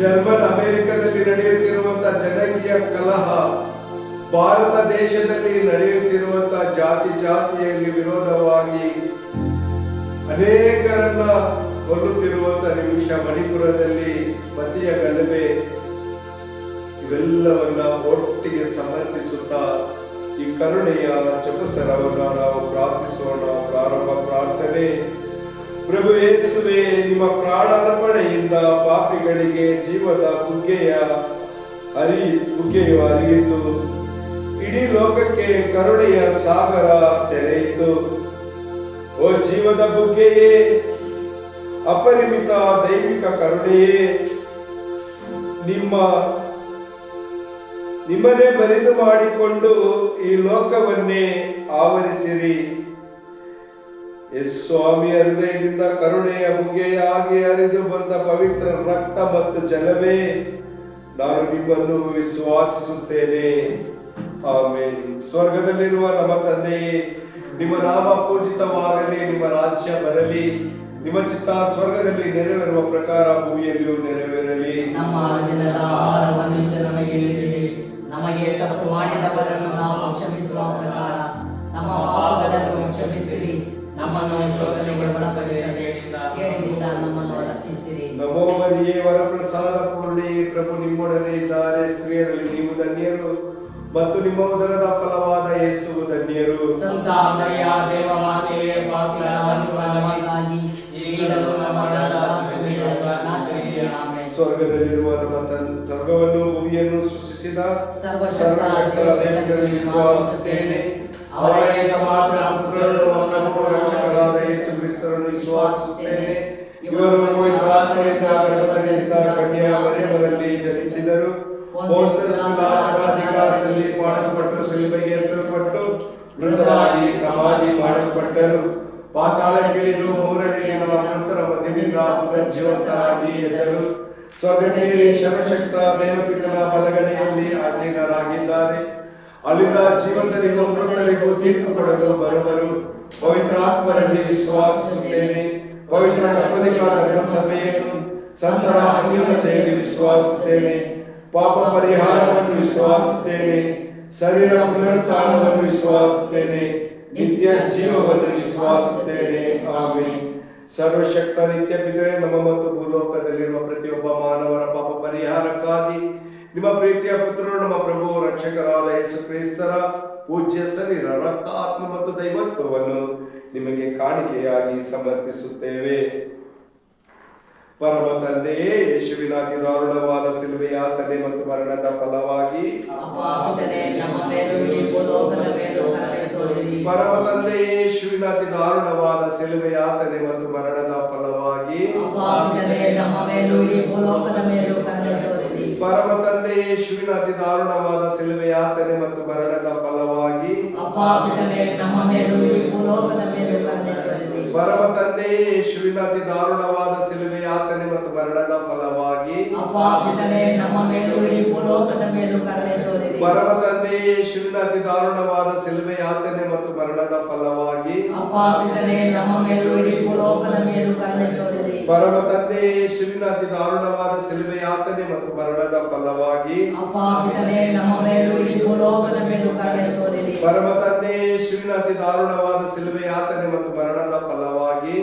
German ಅಮೆರಿಕದಲ್ಲಿ ನಡೆಯುತ್ತಿರುವಂತಹ ಜನಕೀಯ ಕಲಹ ಭಾರತ ದೇಶದಲ್ಲಿ ನಡೆಯುತ್ತಿರುವಂತಹ ಜಾತಿ ಜಾತಿಯಲ್ಲಿ ವಿರೋಧವಾಗಿ ಅನೇಕರನ್ನ ಕೊಲ್ಲುತ್ತಿರುವಂತಹ ನಿಮಿಷ ಮಣಿಪುರದಲ್ಲಿ ಪತಿಯ ಗಲಭೆ ಇವೆಲ್ಲವನ್ನ ಒಟ್ಟಿಗೆ ಸಮರ್ಪಿಸುತ್ತಾ ಈ ಕರುಣೆಯ ಚಪಸರವನ್ನ ನಾವು ಪ್ರಾರ್ಥಿಸೋಣ. ಪ್ರಾರಂಭ ಪ್ರಾರ್ಥನೆ. ಪ್ರಭು ಯೇಸುವೆ, ನಿಮ್ಮ ಪ್ರಾಣಾರ್ಪಣೆಯಿಂದ ಪಾಪಿಗಳಿಗೆ ಜೀವದ ಬುಗ್ಗೆಯ ಅರಿ ಬುಗ್ಗೆಯು ಅರಿಯಿತು. ಇಡೀ ಲೋಕಕ್ಕೆ ಕರುಣೆಯ ಸಾಗರ ತೆರೆಯಿತು. ಓ ಜೀವದ ಬುಗ್ಗೆಯೇ, ಅಪರಿಮಿತ ದೈವಿಕ ಕರುಣೆಯೇ, ನಿಮ್ಮ ನಿಮ್ಮನ್ನೇ ಬರಿದು ಮಾಡಿಕೊಂಡು ಈ ಲೋಕವನ್ನೇ ಆವರಿಸಿರಿ. ಸ್ವಾಮಿಯ ಹೃದಯದಿಂದ ಕರುಣೆಯ ಬುಗ್ಗೆಯಾಗಿ ಅರಿದು ಬಂದ ಪವಿತ್ರ ರಕ್ತ ಮತ್ತು ಜಲವೇ ನಾನು ನಿಮ್ಮನ್ನು ವಿಶ್ವಾಸಿಸುತ್ತೇನೆ. ಆಮೇಲೆ ಸ್ವರ್ಗದಲ್ಲಿರುವ ನಮ್ಮ ತಂದೆಯೇ, ನಿಮ್ಮ ನಾಮ ಪೂಜಿತವಾಗಲಿ, ನಿಮ್ಮ ರಾಜ್ಯ ಬರಲಿ, ನಿಮ್ಮ ಚಿತ್ತ ಸ್ವರ್ಗದಲ್ಲಿ ನೆರವೇರುವ ಪ್ರಕಾರ ಭೂಮಿಯಲ್ಲಿಯೂ ನೆರವೇರಲಿ. ನಮ್ಮ ದಿನದ ಆಹಾರವನ್ನು ನಮಗೆ ನಮಗೆ ತಪ್ಪು ಮಾಡಿದವರನ್ನು ನಾವು ಕ್ಷಮಿಸುವ ಪ್ರಕಾರ ನಮ್ಮನ್ನು ಶೋಧನೆಗೆ ಒಳಪಡಿಸದೆ ಕೇಳಿನಿಂದ ನಮ್ಮನ್ನು ರಕ್ಷಿಸಿರಿ. ನಮೋ ಮರಿಯೇ ವರಪ್ರಸಾದ ಪೂರ್ಣಿ ಪ್ರಭು ನಿಮ್ಮೊಡನೆ ಇದ್ದಾರೆ. ಸ್ತ್ರೀಯರಲ್ಲಿ ನೀವು ಧನ್ಯರು ಮತ್ತು ನಿಮ್ಮ ಉದರದ ಫಲವಾದ ಯೇಸು ಧನ್ಯರು. ಸಂತ ಮರಿಯ ದೇವ ಮಾತೆಯೇ ಪಾಪಿಗಳಾಗಿರುವ ನಮಗಾಗಿ ಈಗಲೂ ನಮ್ಮ ಸ್ವರ್ಗದಲ್ಲಿರುವ ನಮ್ಮ ಸ್ವರ್ಗವನ್ನು ಭೂಮಿಯನ್ನು ಸೃಷ್ಟಿಸಿದ ಸರ್ವಶಕ್ತ ದೇವರಲ್ಲಿ ವಿಶ್ವಾಸಿಸುತ್ತೇನೆ ಪವಿತ್ರ ಸಂದರ ಸಂತರ ಅನ್ಯೂನತೆಯಲ್ಲಿ ವಿಶ್ವಾಸಿಸುತ್ತೇನೆ. ಪಾಪ ಪರಿಹಾರವನ್ನು ವಿಶ್ವಾಸಿಸುತ್ತೇನೆ. ಶರೀರ ಪುನರುತ್ಥಾನವನ್ನು ವಿಶ್ವಾಸಿಸುತ್ತೇನೆ. ನಿತ್ಯ ಜೀವವನ್ನು ವಿಶ್ವಾಸಿಸುತ್ತೇನೆ. ಆಮೇಲೆ ಸರ್ವಶಕ್ತ ನಿತ್ಯ ಪಿತರೆ, ನಮ್ಮ ಮತ್ತು ಭೂಲೋಕದಲ್ಲಿರುವ ಪ್ರತಿಯೊಬ್ಬ ಮಾನವರ ಪಾಪ ಪರಿಹಾರಕ್ಕಾಗಿ ನಿಮ್ಮ ಪ್ರೀತಿಯ ಪುತ್ರರು, ನಮ್ಮ ಪ್ರಭು, ರಕ್ಷಕರಾದ ಯೇಸು ಕ್ರಿಸ್ತರ ಪೂಜ್ಯ ಶರೀರ ರಕ್ತ ಆತ್ಮ ಮತ್ತು ದೈವತ್ವವನ್ನು ನಿಮಗೆ ಕಾಣಿಕೆಯಾಗಿ ಸಮರ್ಪಿಸುತ್ತೇವೆ. ಪರಮ ತಂದೆಯೇ ಯೇಸುವಿನ ಅತಿ ದಾರುಣವಾದ ಸಿಲುಬೆಯ ತಲೆ ಮತ್ತು ಮರಣದ ಫಲವಾಗಿ ಪರಮ ತಂದೆಯೇ ಯೇಸುವಿನ ಅತಿ ದಾರುಣವಾದ ಸಿಲುಬೆಯ ತಲೆ ಮತ್ತು ಮರಣದ ಫಲವಾಗಿ ಪರಮ ತಂದೆಯೇ ಯೇಸುವಿನ ಅತಿ ದಾರುಣವಾದ ಸಿಲುಬೆಯ ತಲೆ ಮತ್ತು ಮರಣದ ಫಲವಾಗಿ ನಮ್ಮ ಮೇಲೂ ಇಡೀ ಭೂಲೋಕದ ಮೇಲೂ ಕರುಣೆ ತೋರಿರಿ. ಪರಮ ತಂದೆಯೇ ಯೇಸುವಿನ ಅತಿ ದಾರುಣವಾದ ಸಿಲುಮೆ ಯಾತನೆ ಮತ್ತು ಮರಣದ ಫಲವಾಗಿ ಅಪಾಪಿತನೇ ನಮ್ಮ ಮೇಲೂ ಇಡೀ ಭೂಲೋಕದ ಮೇಲೂ ಕರುಣೆ ತೋರಿರಿ. ಪರಮ ತಂದೆಯೇ ಯೇಸುವಿನ ಅತಿ ದಾರುಣವಾದ ಸಿಲುಬೆ ಯಾತನೆ ಮತ್ತು ಮರಣದ ಫಲವಾಗಿ ಅಪಾಪಿತನೇ ನಮ್ಮ ಮೇಲೂ ಇಡೀ ಭೂಲೋಕದ ಮೇಲೂ ಪರಮ ತಂದೆಯೇ ಶಿವನ ಅತಿ ದಾರುಣವಾದ ಸಿಲುಬೆ ಯಾತನೆ ಮತ್ತು ಮರಣದ ಫಲವಾಗಿ ಪರಮ ತಂದೆಯೇ ಶಿವನ ಅತಿ ದಾರುಣವಾದ ಸಿಲುಬೆ ಯಾತನೆ ಮತ್ತು ಮರಣದ ಫಲವಾಗಿ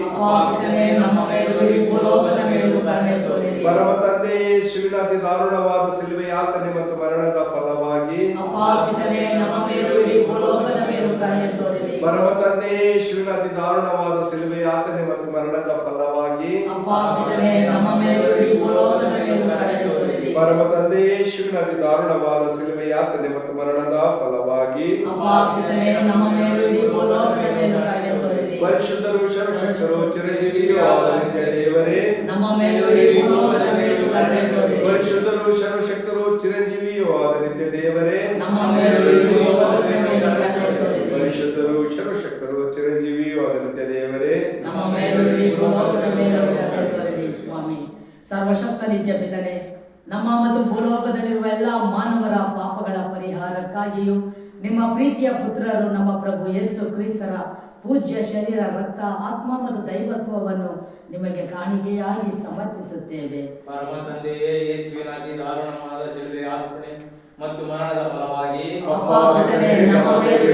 ಪರಮ ತಂದೆಯೇ ಶಿವನ ಅತಿ ದಾರುಣವಾದ ಸಿಲುಬೆ ಯಾತನೆ ಮತ್ತು ಮರಣದ ಫಲವಾಗಿ ಅಪಾಪಿತನೇ ನಮ್ಮ ಮೇಲೂ ಇಡೀ ಭೂಲೋಕದ ಮೇಲೂ ಕರುಣೆ ತೋರಿರಿ. ಪರಮ ತಂದೆಯೇ ಯೇಸುವಿನ ಅತಿ ದಾರುಣವಾದ ಸಿಲುಬೆ ಆತನೆ ಮತ್ತು ಮರಣದ ಫಲವಾಗಿ ಪರಮ ತಂದೆಯೇ ಯೇಸುವಿನ ಅತಿ ದಾರುಣವಾದ ಸಿಲುಬೆ ಯಾತನೆ ಮತ್ತು ಮರಣದ ಫಲವಾಗಿ ಪರಿಶುದ್ಧರು ಸರ್ವಶಕ್ತರು ಚಿರಂಜೀವಿಯೂ ಆದ ನಿತ್ಯ ದೇವರೇ ಪರಿಶುದ್ಧರು ಸರ್ವಶಕ್ತರು ಪ್ರಭು ಯೇಸು ಕ್ರಿಸ್ತರ ಪೂಜ್ಯ ಶರೀರ ರಕ್ತ ಆತ್ಮ ಮತ್ತು ದೈವತ್ವವನ್ನು ನಿಮಗೆ ಕಾಣಿಕೆಯಾಗಿ ಸಮರ್ಪಿಸುತ್ತೇವೆ. ಪರಮ ತಂದೆಯೇ ಯೇಸುವಿನ ಅತಿ ದಾರುಣವಾದ ಶಿಲ್ವೆ ಅರ್ಪಣೆ ಮತ್ತು ಮರಣದ ಫಲವಾಗಿ ಅಪ್ಪ ಪಿತನೇ, ನಮ್ಮ ಮೇಲೂ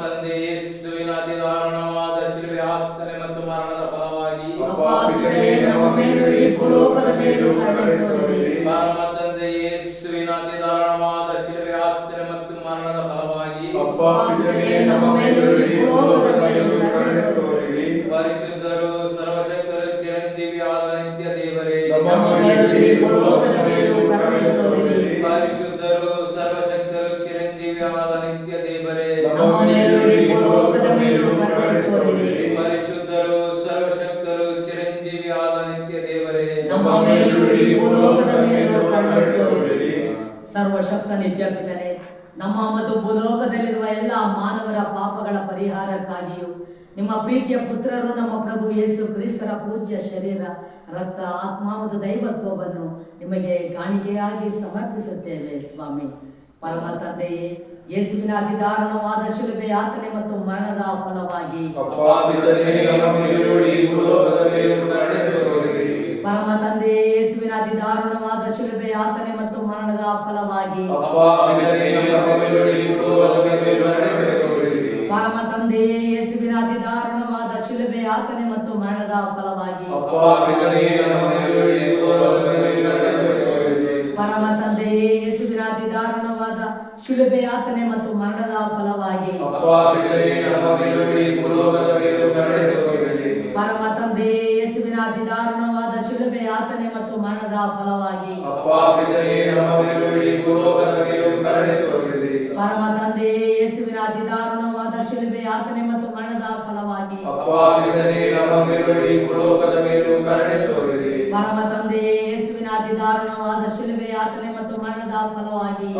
ತಂದೆ ಯೇಸುವಿನ ಅತಿ ಶಿಲುಬೆಯ ಅರ್ಪಣೆ ಮತ್ತು ಮರಣದ ಫಲವಾಗಿ ಭೂಲೋಕದ ಮೇಲೂ ಸರ್ವಶಕ್ತ ನಿತ್ಯ ಪಿತನೆ ನಮ್ಮ ಮತ್ತು ಭೂಲೋಕದಲ್ಲಿರುವ ಎಲ್ಲ ಮಾನವರ ಪಾಪಗಳ ಪರಿಹಾರಕ್ಕಾಗಿಯೂ ನಿಮ್ಮ ಪ್ರೀತಿಯ ಪುತ್ರರು ನಮ್ಮ ಪ್ರಭು ಯೇಸು ಕ್ರಿಸ್ತರ ಪೂಜ್ಯ ಶರೀರ ರಕ್ತ ಆತ್ಮ ಮತ್ತು ದೈವತ್ವವನ್ನು ನಿಮಗೆ ಕಾಣಿಕೆಯಾಗಿ ಸಮರ್ಪಿಸುತ್ತೇವೆ ಸ್ವಾಮಿ. ಪರಮ ತಂದೆಯೇ ಯೇಸುವಿನ ಅತಿ ದಾರುಣವಾದ ಶಿಲುಬೆ ಯಾತನೆ ಮತ್ತು ಮರಣದ ಫಲವಾಗಿ ಪರಮ ತಂದೆ ಯೇಸುವಿನ ಅತಿ ದಾರುಣವಾದ ಶಿಲುಬೆ ಯಾತನೆ ಮತ್ತು ಮರಣದ ಫಲವಾಗಿ. ಪರಮ ತಂದೆ ಯೇಸುವಿನ ಅತಿ ದಾರುಣವಾದ ಶಿಲುಬೆ ಯಾತನೆ ಮತ್ತು ಮರಣದ ಫಲವಾಗಿ. ಪರಮ ತಂದೆ ಯೇಸುವಿನ ಅತಿ ದಾರುಣವಾದ ಶಿಲುಬೆ ಯಾತನೆ ಮತ್ತು ಮರಣದ ಫಲವಾಗಿ. ಪರಮ ತಂದೆ ಯೇಸುವಿನ ಅತಿ ದಾರುಣವಾದ ಯಾತನೆ ಮತ್ತು ಮರಣದ ಫಲವಾಗಿ. ಪರಮ ತಂದೆಯೇ ಯೇಸುವಿನ ಅತಿ ದಾರುಣವಾದ ಶಿಲುಬೆ ಯಾತನೆ ಮತ್ತು ಮರಣದ ಫಲವಾಗಿ. ಪರಮ ತಂದೆಯೇ ಯೇಸುವಿನ ಅತಿ ದಾರುಣವಾದ ಶಿಲುಬೆ ಯಾತನೆ ಮತ್ತು ಮರಣದ ಫಲವಾಗಿ.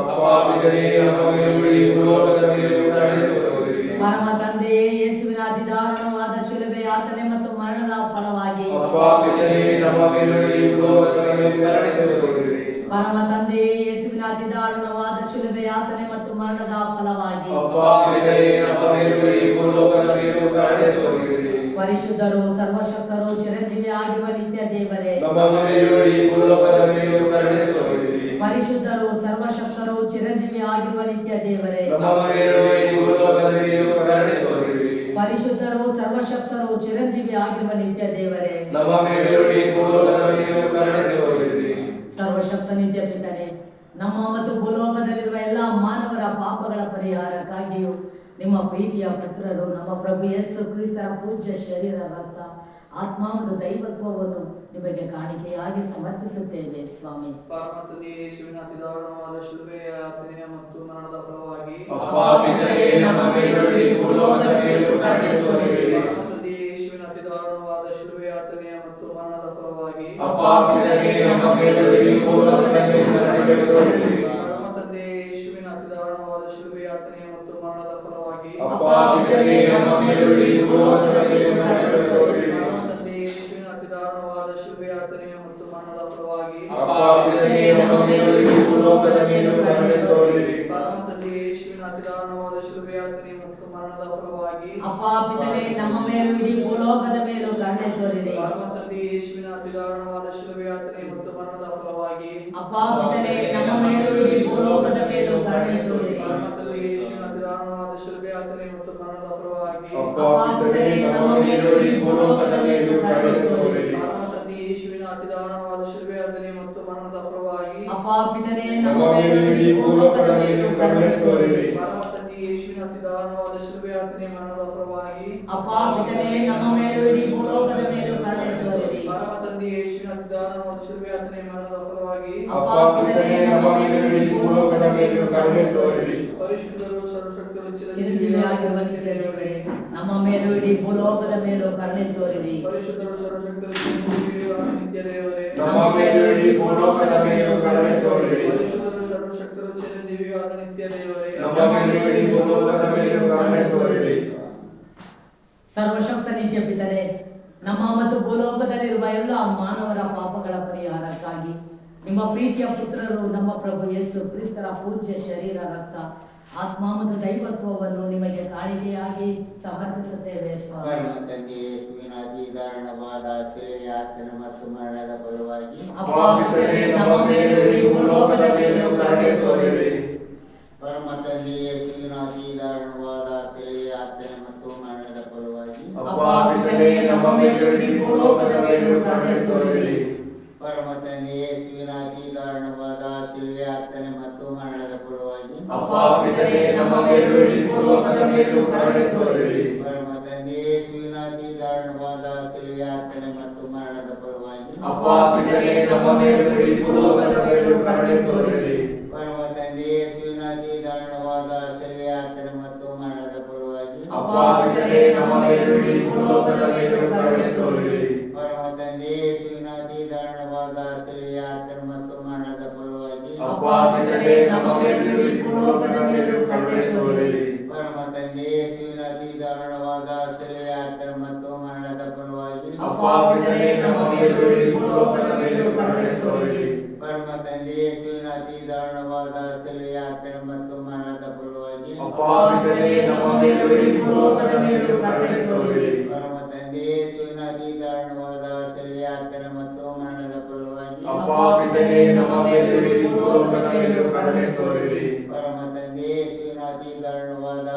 ಪರಮ ತಂದೆಯೇ ಯೇಸುವಿನ ಅತಿ ದಾರುಣವಾದ ಶಿಲುಬೆ ಯಾತನೆ ಮತ್ತು ಮರಣದ ಪರಮ ತಂದೆಯೇ ಯೇಸುವಿನ ಅತಿ ದಾರುಣವಾದ ಶಿಲುಬೆ ಯಾತನೆ ಮತ್ತು ಮರಣದ ಫಲವಾಗಿ. ಪರಿಶುದ್ಧರು ಸರ್ವಶಕ್ತರು ಚಿರಂಜೀವಿ ಆಗಿರುವ ನಿತ್ಯ ದೇವರೇ. ಪರಿಶುದ್ಧರು ಸರ್ವಶಕ್ತರು ಚಿರಂಜೀವಿ ಆಗಿರುವ ನಿತ್ಯ ದೇವರೇ. ಪರಿಶುದ್ಧರು ಸರ್ವಶಕ್ತರು ಚಿರಂಜೀವಿ ಆಗಿರುವ ನಿತ್ಯ ದೇವರೇ. ನಮ್ಮ ಸರ್ವಶಕ್ತ ನಿತ್ಯ ಪಿತನೆ ನಮ್ಮ ಮತ್ತು ಭೂಲೋಕದಲ್ಲಿರುವ ಎಲ್ಲ ಮಾನವರ ಪಾಪಗಳ ಪರಿಹಾರಕ್ಕಾಗಿಯೂ ನಿಮ್ಮ ಪ್ರೀತಿಯ ಪುತ್ರರು ನಮ್ಮ ಪ್ರಭು ಯೇಸು ಕ್ರಿಸ್ತರ ಪೂಜ್ಯ ಶರೀರ ರಕ್ತ ಆತ್ಮ ಮತ್ತು ದೈವತ್ವವನ್ನು ನಿಮಗೆ ಕಾಣಿಕೆಯಾಗಿ ಸಮರ್ಪಿಸುತ್ತೇವೆ ಸ್ವಾಮಿ. ಮತ್ತು ಮರಣದ ಫಲವಾಗಿ ಮತ್ತು ಮರಣದ ಫಲವಾಗಿ ಅಪ್ಪ ಪಿತನೇ, ನಮ್ಮ ಮೇಲೂ ಯೇಸುವಿನ ಮತ್ತು ಮರಣದ ಫಲವಾಗಿ ಅಪ್ಪ ಪಿತನೇ, ನಮ್ಮ ಮೇಲೂ ಯೇಸುವಿನ ಮತ್ತು ಮರಣದ ಫಲವಾಗಿ ಅಪ್ಪ ಪಿತನೇ, ನಮ್ಮ ಮೇಲೂ ಯೇಸುವಿನ ಮತ್ತು ಮರಣದ ಫಲವಾಗಿ ಅಪ್ಪ ಪಿತನೆ ನಮ್ಮ ಮೇಲೂ ಇಡೀ ಭೂಲೋಕದ ಮೇಲೂ ಕರುಣೆ ತೋರಿರಿ ಪರಮಾತ್ಮನೇ ಯೇಸುವಿನ ಅತಿದಾರುಣವಾದ ಶಿಲುಬೆ ಯಾತನೆ ಮತ್ತು ಮರಣದ ಫಲವಾಗಿ ಅಪ್ಪ ನಮ್ಮ ಮೇಲೂ ಇಡೀ ಭೂಲೋಕದ ಮೇಲೂ ಕರುಣೆ ತೋರಿ ಮರಣದಲ್ಲಿ ಯೇಸುವಿನ ಅತಿದಾರುಣವಾದ ಶಿಲುಬೆ ಯಾತನೆ ಮತ್ತು ಮರಣದ ಫಲವಾಗಿ ಅಪ್ಪ ನಮ್ಮ ಮೇಲೂ ಇಡೀ ಭೂಲೋಕದ ಮೇಲೂ ಕರುಣೆ ತೋರಿ ಮರಣದಲ್ಲಿ ಯೇಸುವಿನ ಅತಿದಾರುಣವಾದ ಶಿಲುಬೆ ಯಾತನೆ ಮತ್ತು ಮರಣದ ಫಲವಾಗಿ ಅಪ್ಪ ಪಿತನೇ ನಮ್ಮ ಮೇಲೂ ಇಡೀ ಭೂಲೋಕದ ಮೇಲೂ ಕರುಣೆ ತೋರಿರಿ. ಮರಣದಲ್ಲಿ ಯೇಸುವಿನ ಅತಿದಾರುಣವಾದ ಶಿಲುಬೆ ಯಾತನೆ ಮರಣದ ಫಲವಾಗಿ ಅಪ್ಪ ಪಿತನೇ ನಮ್ಮ ಮೇಲೂ ನಮ್ಮ ಮೇಲೂ ಇಡೀ ಭೂಲೋಕದ ಮೇಲೂ ಕರುಣೆ ತೋರಿರಿ. ನಿತ್ಯ ದೇವರೇ ನಮ್ಮ ಮೇಲೂ ಇಡೀ ಭೂಲೋಕದ ಮೇಲೂ ಕರುಣೆ ತೋರಿರಿ. ನಮ್ಮ ಮೇಲೂ ಇಡೀ ಭೂಲೋಕದ ಕರುಣೆ ತೋರಿರಿ. ನಮ್ಮ ಮೇಲೂ ಇಡೀ ಭೂಲೋಕದ ಮೇಲೂ ಕರುಣೆ ತೋರಿರಿ. ಸರ್ವಶಕ್ತ ನಿತ್ಯ ಪಿತನೆ ನಮ್ಮ ಮತ್ತು ಭೂಲೋಕದಲ್ಲಿರುವ ಎಲ್ಲ ಮಾನವರ ಪಾಪಗಳ ಪರಿಹಾರಕ್ಕಾಗಿ ನಿಮ್ಮ ಪ್ರೀತಿಯ ಪುತ್ರರು ನಮ್ಮ ಪ್ರಭು ಯೇಸು ಕ್ರಿಸ್ತರ ಪೂಜ್ಯ ಶರೀರ ರಕ್ತ ಆತ್ಮ ಮತ್ತು ದೈವತ್ವವನ್ನು ನಿಮಗೆ ಕಾಣಿಕೆಯಾಗಿ ಸಮರ್ಪಿಸುತ್ತೇವೆ ಸ್ವಾಮಿ. ಮತ್ತು ಮರಣದ ಪರವಾಗಿ ನಮ್ಮ ಮೇಲೂ ಭೂಲೋಕದ ಕರುಣೆ ತೋರಿರಿ. ಪರಮ ಮತ್ತು ಮರಣದ ಪರವಾಗಿ ನಮ್ಮ ಮೇಲೂ ಇಡೀ ಭೂಲೋಕದ ಮೇಲೂ ಕರುಣೆ ತೋರಿರಿ. ಪರಮ ಪಿತನೇ ನಮ್ಮ ಮೇಲೂ ಇಡೀ ಭೂಲೋಕದ ಮೇಲೂ ಕರುಣೆ ತೋರಿ ಪರಮ ತಂದೆ ಮತ್ತು ಮರಣದ ಅಪ್ಪ ಪಿತನೇ ನಮ್ಮ ಮೇಲೂ ಇಡೀ ಭೂಲೋಕದ ಮೇಲೂ ಕರುಣೆ ತೋರಿ ಪರಮ ತಂದೆ ಮತ್ತು ಮರಣದ ಅಪ್ಪ ನಮ್ಮ ಮೇಲೂ ಇಡೀ ಭೂಲೋಕದ ಮೇಲೂ ಕರುಣೆ ತೋರಿರಿ. ಪಿತನೇ ನಮ್ಮ ಮೇಲೂ ಇಡೀ ಭೂಲೋಕದ ಮೇಲೂ ಕರುಣೆ ಪರಮ ತಂದೆ ಯೇಸುವಿನ ಅತಿದಾರುಣವಾದ ಯಾತನೆ ಮತ್ತು ಮರಣದ ಫಲವಾಗಿ ಪಿತನೇ ನಮ್ಮ ಮೇಲೂ ಇಡೀ ಭೂಲೋಕದ ಮೇಲೂ ಕರುಣೆ ತೋರಿರಿ ಪರಮ ತಂದೆ ಯೇಸುವಿನ ಅತಿದಾರುಣವಾದ ಯಾತನೆ ಮತ್ತು ಮರಣದ ಫಲವಾಗಿ ಅಪ್ಪ ನಮ್ಮ ಭೂಲೋಕದ ಕರುಣೆ ಅಪ್ಪ ಪಿತನೇ ನಮ್ಮ ಮೇಲೂ ಇಡೀ ಭೂಲೋಕದ ಮೇಲೂ ಕರುಣೆ ತೋರಿರಿ ಪರಮ ತಂದೆ ಯೇಸುವಿನ ಅತಿದಾರುಣವಾದ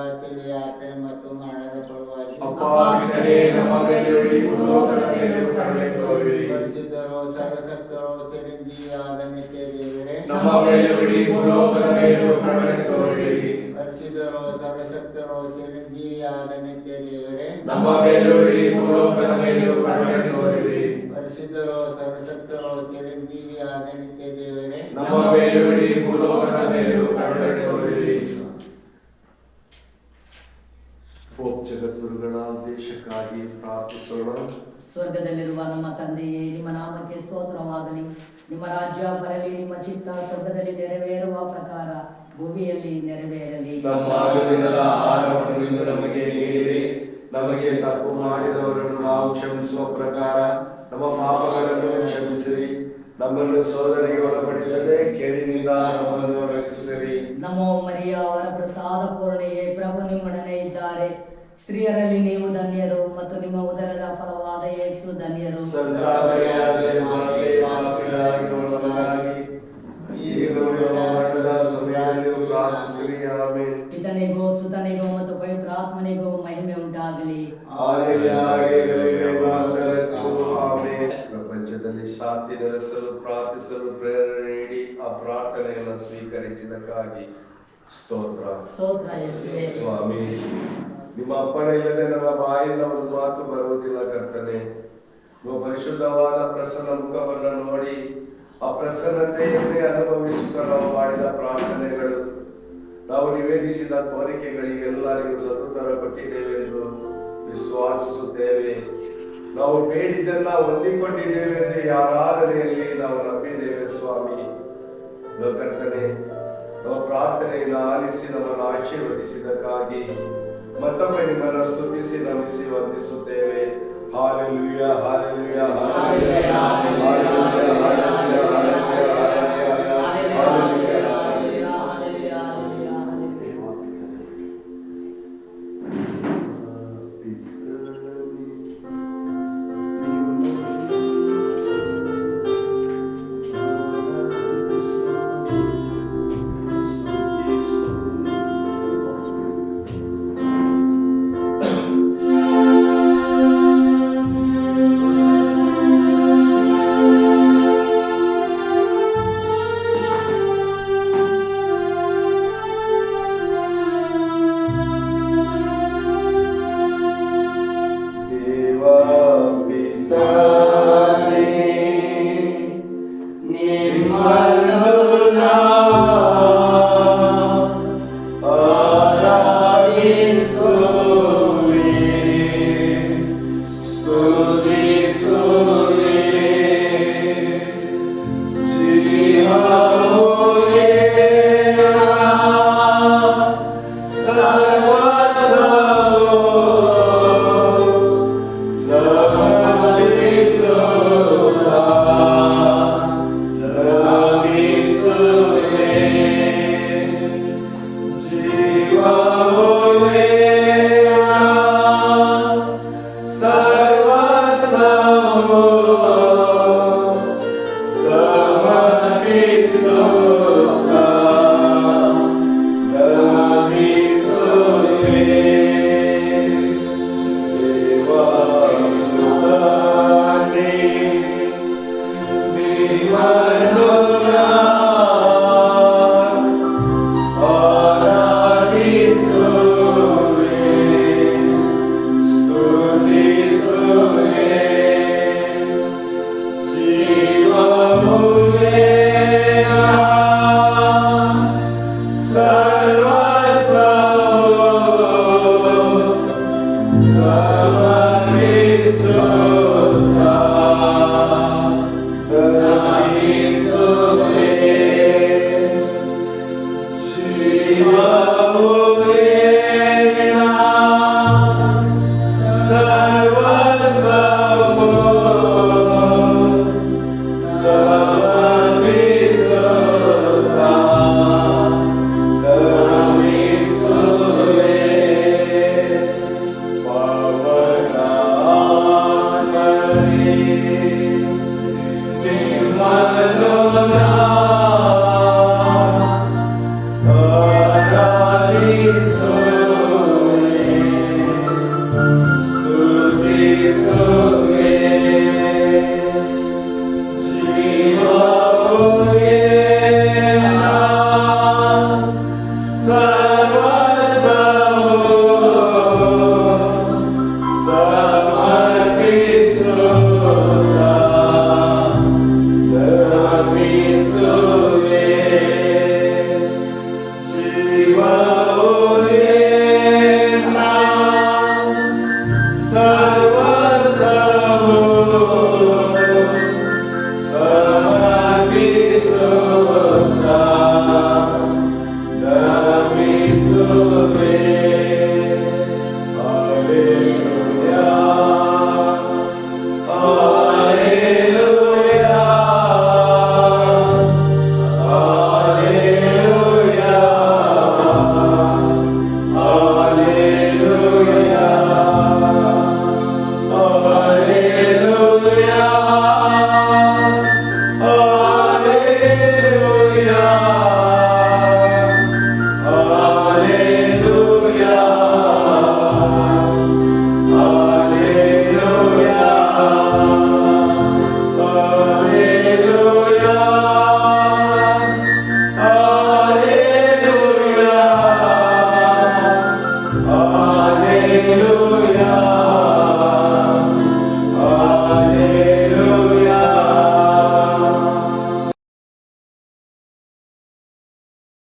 ಯಾತನೆ ಮತ್ತು ಮರಣದ ಫಲವಾಗಿ ಅಪ್ಪ ಪಿತನೇ ನಮ್ಮ ಮೇಲೂ ಇಡೀ ಭೂಲೋಕದ ಮೇಲೂ ಕರುಣೆ ತೋರಿರಿ ಪರಿಶುದ್ಧರು ಸರ್ವಸಕ್ತರು ಚಿರಂಜೀವಿಯಾದ ನಿತ್ಯ ದೇವರೇ ನಮ್ಮ ಮೇಲೂ ಇಡೀ ಭೂಲೋಕದ ಮೇಲೂ ಕರುಣೆ ತೋರಿರಿ ಪರಿಶುದ್ಧರು ಸರ್ವಸಕ್ತರು ಚಿರಂಜೀವಿಯಾದ ನಿತ್ಯ ದೇವರೇ ನಮ್ಮ ಮೇಲೂ ಇಡೀ ಭೂಲೋಕದ ಮೇಲೂ ಕರುಣೆ ತೋರಿರಿ ಪೋಪ್ ಜಗದ್ಗುರುಗಳ ಉದ್ದೇಶಕ್ಕಾಗಿ ಪ್ರಾರ್ಥಿಸೋಣ ಸ್ವರ್ಗದಲ್ಲಿರುವ ನಮ್ಮ ತಂದೆಯೇ ನಿಮ್ಮ ನಾಮಕ್ಕೆ ಸ್ತೋತ್ರವಾಗಲಿ. ನಿಮ್ಮ ರಾಜ್ಯ ಬರಲಿ ನಿಮ್ಮ ಚಿತ್ತ ಸ್ವರ್ಗದಲ್ಲಿ ನೆರವೇರುವ ಪ್ರಕಾರ ಭೂಮಿಯಲ್ಲಿ ನೆರವೇರಲಿ. ನಮ್ಮ ಆಹಾರವನ್ನು ಇಂದು ನಮಗೆ ನೀಡಿರಿ ನಮಗೆ ತಪ್ಪು ಮಾಡಿದವರನ್ನು ನಾವು ಕ್ಷಮಿಸುವ ಪ್ರಕಾರ ನಮ್ಮ ಪಾಪಗಳನ್ನು ಕ್ಷಮಿಸಿರಿ. ನಮ್ಮನ್ನು ಸೋದರಿಗೆ ಒಳಪಡಿಸದೆ ಕೇಳಿನಿಂದ ನಮ್ಮನ್ನು ರಕ್ಷಿಸಿರಿ. ನಮೋ ಮರಿಯ ಅವರ ಪ್ರಸಾದ ಪೂರ್ಣೆಯೇ ಪ್ರಭು ನಿಮ್ಮೊಡನೆ ಇದ್ದಾರೆ. ಸ್ತ್ರೀಯರಲ್ಲಿ ನೀವು ಧನ್ಯರು ಮತ್ತು ನಿಮ್ಮ ಉದರದ ಫಲವಾದ ಯೇಸು ಧನ್ಯರು. ಪಿತನಿಗೂ ಸುತನಿಗೂ ಮತ್ತು ಪವಿತ್ರಾತ್ಮನಿಗೂ ಮಹಿಮೆ ಉಂಟಾಗಲಿ. ಪ್ರಪಂಚದಲ್ಲಿ ಶಾಂತಿ ನೆಲೆಸಲು ಪ್ರಾರ್ಥಿಸಲು ಪ್ರೇರಣೆ ನೀಡಿ ಆ ಪ್ರಾರ್ಥನೆಯನ್ನು ಸ್ವೀಕರಿಸಿದಕ್ಕಾಗಿ ಸ್ತೋತ್ರ. ಸ್ತೋತ್ರ ಸ್ವಾಮಿ. ನಿಮ್ಮ ಅಪ್ಪನ ಇಲ್ಲದೆ ನನ್ನ ಬಾಯಿಂದ ಒಂದು ಮಾತು ಬರುವುದಿಲ್ಲ ಕರ್ತನೆ. ನಿಮ್ಮ ಪರಿಶುದ್ಧವಾದ ಪ್ರಸನ್ನ ಮುಖವನ್ನು ನೋಡಿ, ಆ ಪ್ರಸನ್ನತೆಯನ್ನೇ ಅನುಭವಿಸುತ್ತ ನಾವು ಮಾಡಿದ ಪ್ರಾರ್ಥನೆಗಳು, ನಾವು ನಿವೇದಿಸಿದ ಕೋರಿಕೆಗಳಿಗೆಲ್ಲ ಎಲ್ಲರಿಗೂ ಸದುತ್ತರ ಕೊಟ್ಟಿದ್ದೇವೆ ಎಂದು ವಿಶ್ವಾಸಿಸುತ್ತೇವೆ. ನಾವು ಬೇಡಿದ್ದನ್ನ ಹೊಂದಿಕೊಂಡಿದ್ದೇವೆ ಎಂದು ಯಾರಾದರೆಯಲ್ಲಿ ನಾವು ನಂಬಿದ್ದೇವೆ ಸ್ವಾಮಿ. ಕರ್ತನೆ ನಮ್ಮ ಪ್ರಾರ್ಥನೆಯನ್ನು ಆಲಿಸಿ ನಮ್ಮನ್ನು ಆಶೀರ್ವದಿಸಿದ್ದಕ್ಕಾಗಿ ಮತ್ತೊಮ್ಮೆ ನಿಮ್ಮನ್ನು ಸ್ತುತಿಸಿ ನಮಿಸಿ ವಂದಿಸುತ್ತೇವೆ. Hallelujah hallelujah hallelujah hallelujah hallelujah were.